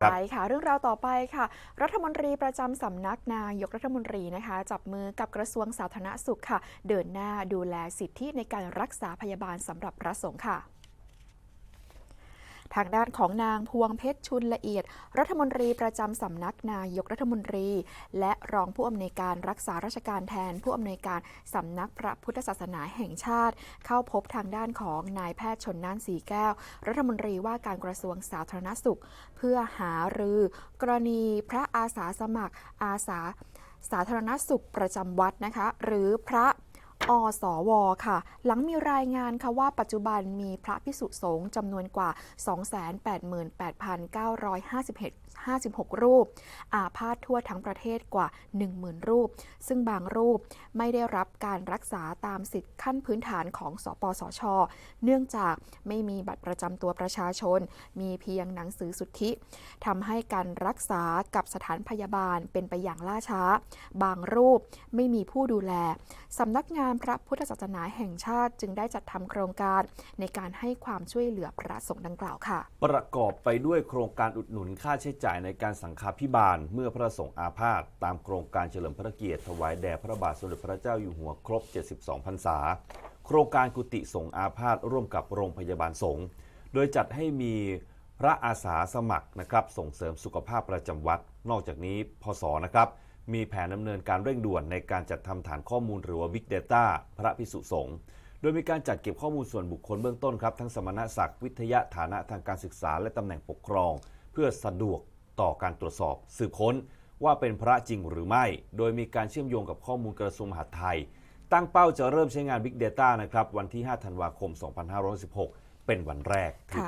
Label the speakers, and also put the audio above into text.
Speaker 1: ไปค่ะเรื่องราวต่อไปค่ะ รัฐมนตรีประจำสำนักนายกรัฐมนตรีนะคะ จับมือกับกระทรวงสาธารณสุขค่ะ เดินหน้าดูแลสิทธิในการรักษาพยาบาลสำหรับพระสงฆ์ค่ะ ทางด้านของนางพวงเพชรชุนละเอียด รัฐมนตรีประจำสำนักนายกรัฐมนตรี และรองผู้อำนวยการรักษาราชการแทนผู้อำนวยการสำนักพระพุทธศาสนาแห่งชาติ เข้าพบทางด้านของนายแพทย์ชนน่านสีแก้ว รัฐมนตรีว่าการกระทรวงสาธารณสุข เพื่อหารือ กรณีพระอาสาสมัครอาสาสาธารณสุขประจำวัดนะคะ หรือพระ อสวค่ะ หลังมีรายงานค่ะว่าปัจจุบันมีพระพิสุสงฆ์จำนวนกว่า 288,956 รูป อาพาธทั่วทั้งประเทศกว่า 10,000 รูป ซึ่งบางรูปไม่ได้รับการรักษาตามสิทธิขั้นพื้นฐานของสปสช เนื่องจากไม่มีบัตรประจำตัวประชาชน มีเพียงหนังสือสุทธิทำให้การรักษากับสถานพยาบาลเป็นไปอย่างล่าช้า บางรูปไม่มีผู้ดูแลสำนักงานพระพุทธศาสนาแห่งชาติ จึงได้จัดทำโครงการในการให้ความช่วยเหลือพระสงฆ์ดังกล่าวค่ะ
Speaker 2: ประกอบไปด้วยโครงการอุดหนุนค่าใช้จ่ายในการสังฆาพิบาล เมื่อพระสงฆ์อาพาธตามโครงการเฉลิมพระเกียรติถวายแด่พระบาทสมเด็จพระเจ้าอยู่หัวครบ 72 พรรษา โครงการกุฏิสงฆ์อาพาธร่วมกับโรงพยาบาลสงฆ์โดยจัดให้มีพระอาสาสมัครนะครับส่งเสริมสุขภาพประจำวัด นอกจากนี้พศนะครับ มีแผนดำเนินการเร่งด่วนในการจัดทำฐานข้อมูลหรือว่า Big Data พระพิสุสงฆ์โดยมีการจัดเก็บข้อมูลส่วนบุคคลเบื้องต้นครับ ทั้งสมณศักดิ์วิทยาฐานะทางการศึกษาและตำแหน่งปกครอง เพื่อสะดวกต่อการตรวจสอบ สืบค้นว่าเป็นพระจริงหรือไม่ โดยมีการเชื่อมโยงกับข้อมูลกระทรวงมหาดไทย ตั้งเป้าจะเริ่มใช้งาน Big Data นะครับวันที่ 5 ธันวาคม 2516 เป็นวันแรกถือเป็น